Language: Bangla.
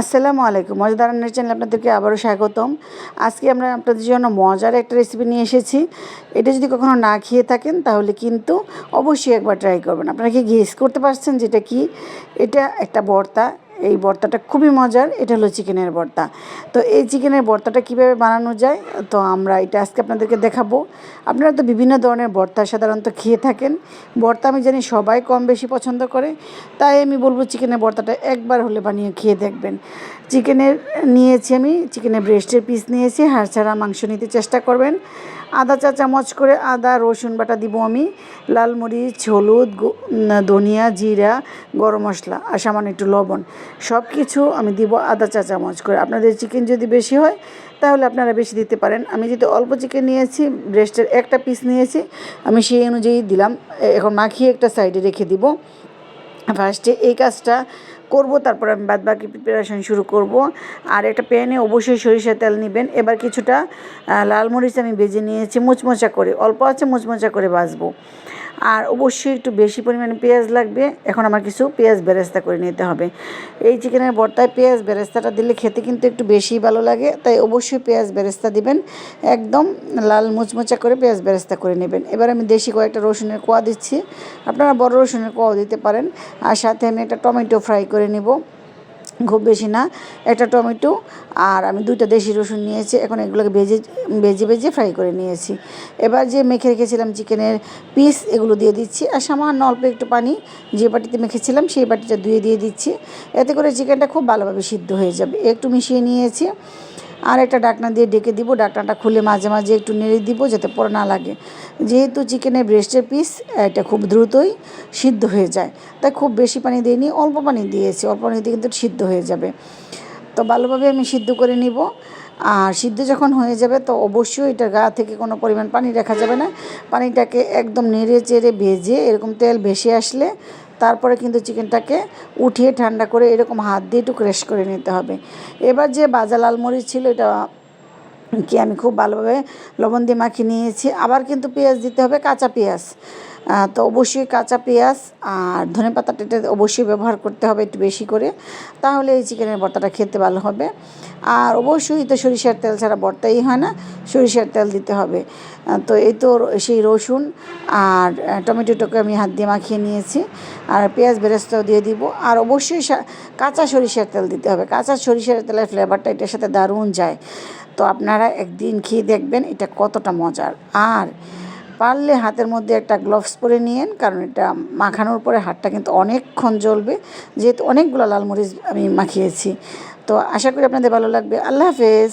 আসসালামু আলাইকুম। মজাদার রান্নার চ্যানেল আপনাদেরকে আবারও স্বাগতম। আজকে আমরা আপনাদের জন্য মজার একটা রেসিপি নিয়ে এসেছি। এটা যদি কখনো না খেয়ে থাকেন, তাহলে কিন্তু অবশ্যই একবার ট্রাই করবেন। আপনারা কি গেস করতে পারছেন যেটা কি? এটা একটা ভর্তা এই ভর্তাটা খুবই মজার, এটা হলো চিকেনের ভর্তা তো এই চিকেনের ভর্তাটা কীভাবে বানানো যায়, তো আমরা এটা আজকে আপনাদেরকে দেখাবো। আপনারা তো বিভিন্ন ধরনের ভর্তা সাধারণত খেয়ে থাকেন। ভর্তা আমি জানি সবাই কম বেশি পছন্দ করে, তাই আমি বলব চিকেনের ভর্তাটা একবার হলে বানিয়ে খেয়ে দেখবেন। চিকেনের নিয়েছি আমি, চিকেনের ব্রেস্টের পিস নিয়েছি, হাড় ছাড়া মাংস নিতে চেষ্টা করবেন। আদা চা চামচ করে আদা, রসুন বাটা দিব আমি। লাল মরিচ, হলুদ ধনিয়া, জিরা, গরম মশলা আর সামান্য একটু লবণ। সব কিছু আমি দিব আদা চা চামচ করে। আপনাদের চিকেন যদি বেশি হয়, তাহলে আপনারা বেশি দিতে পারেন। আমি যদি অল্প চিকেন নিয়েছি ব্রেস্টের একটা পিস নিয়েছি, আমি সেই অনুযায়ী দিলাম। এখন মাখিয়ে একটা সাইডে রেখে দিব। ফার্স্টে এই কাজটা করব, তারপর আমি বাদ বাকি প্রিপারেশন শুরু করব। আর একটা প্যানে অবশ্যই সরিষা তেল নেবেন। এবার কিছুটা লাল মরিচ আমি ভেজে নিয়েছি, মুচমোচা করে, অল্প আছে মুচমোচা করে ভাজবো। আর অবশ্যই একটু বেশি পরিমাণে পেঁয়াজ লাগবে। এখন আমার কিছু পেঁয়াজ বেরেস্তা করে নিতে হবে। এই চিকেনের ভর্তায় পেঁয়াজ বেরেস্তাটা দিলে খেতে কিন্তু একটু বেশি ভালো লাগে, তাই অবশ্যই পেঁয়াজ বেরেস্তা দিবেন। একদম লাল মুচমোচা করে পেঁয়াজ বেরেস্তা করে নেবেন। এবার আমি দেশি কয়েকটা রসুনের কোয়া দিচ্ছি। আপনারা বড় রসুনের কোয়াও দিতে পারেন। আর সাথে আমি একটা টমেটো ফ্রাই করে নেব। খুব বেশি না। একটা টমেটো আর আমি দুইটা দেশি রসুন নিয়েছি। এখন এগুলোকে ভেজে ভেজে ভেজে ফ্রাই করে নিয়েছি। এবার যে মেখে রেখেছিলাম চিকেনের পিস এগুলো দিয়ে দিচ্ছি। আর সামান্য অল্প একটু পানি যে বাটিতে মেখেছিলাম, সেই বাটিটা ধুয়ে দিয়ে দিচ্ছি। এতে করে চিকেনটা খুব ভালোভাবে সিদ্ধ হয়ে যাবে। একটু মিশিয়ে নিয়েছি। আর একটা ডাকনা দিয়ে ডেকে দিব, ডাকনাটা খুলে মাঝে মাঝে একটু নেড়ে দিব যাতে পরে না লাগে। যেহেতু চিকেনের ব্রেস্টের পিস এটা খুব দ্রুতই সিদ্ধ হয়ে যায়। তাই খুব বেশি পানি দিইনি, অল্প পানি দিয়েছি, অল্প পানিতে কিন্তু সিদ্ধ হয়ে যাবে। তো ভালোভাবে আমি সিদ্ধ করে নিব। আর সিদ্ধ যখন হয়ে যাবে, তো অবশ্যই এটা গা থেকে কোনো পরিমাণ পানি রাখা যাবে না। পানিটাকে একদম নেড়ে চেড়ে ভেজে এরকম তেল ভেসে আসলে তারপরে কিন্তু চিকেনটাকে উঠিয়ে ঠান্ডা করে এরকম হাত দিয়ে একটু ক্রেশ করে নিতে হবে। এবার যে বাজা লাল মরিচ ছিল, এটা কি আমি খুব ভালোভাবে লবণ দিয়ে মাখিয়ে নিয়েছি। আবার কিন্তু পেঁয়াজ দিতে হবে, কাঁচা পেঁয়াজ। তো অবশ্যই কাঁচা পেঁয়াজ আর ধনে পাতাটা অবশ্যই ব্যবহার করতে হবে একটু বেশি করে। তাহলে এই চিকেনের ভর্তাটা খেতে ভালো হবে। আর অবশ্যই তো সরিষার তেল ছাড়া ভর্তাই হয় না, সরিষার তেল দিতে হবে। তো এই তো সেই রসুন আর টমেটোটাকে আমি হাত দিয়ে মাখিয়ে নিয়েছি। আর পেঁয়াজ বেরেস্তাও দিয়ে দিব। আর অবশ্যই কাঁচা সরিষার তেল দিতে হবে। কাঁচা সরিষার তেলের ফ্লেভারটা এটার সাথে দারুণ যায়। তো আপনারা একদিন খেয়ে দেখবেন এটা কতটা মজার। আর পারলে হাতের মধ্যে একটা গ্লোভস পরে নিয়েন, কারণ এটা মাখানোর পরে হাতটা কিন্তু অনেকক্ষণ জ্বলবে। যেহেতু অনেকগুলো লালমরিচ আমি মাখিয়েছি। তো আশা করি আপনাদের ভালো লাগবে। আল্লাহ হাফেজ।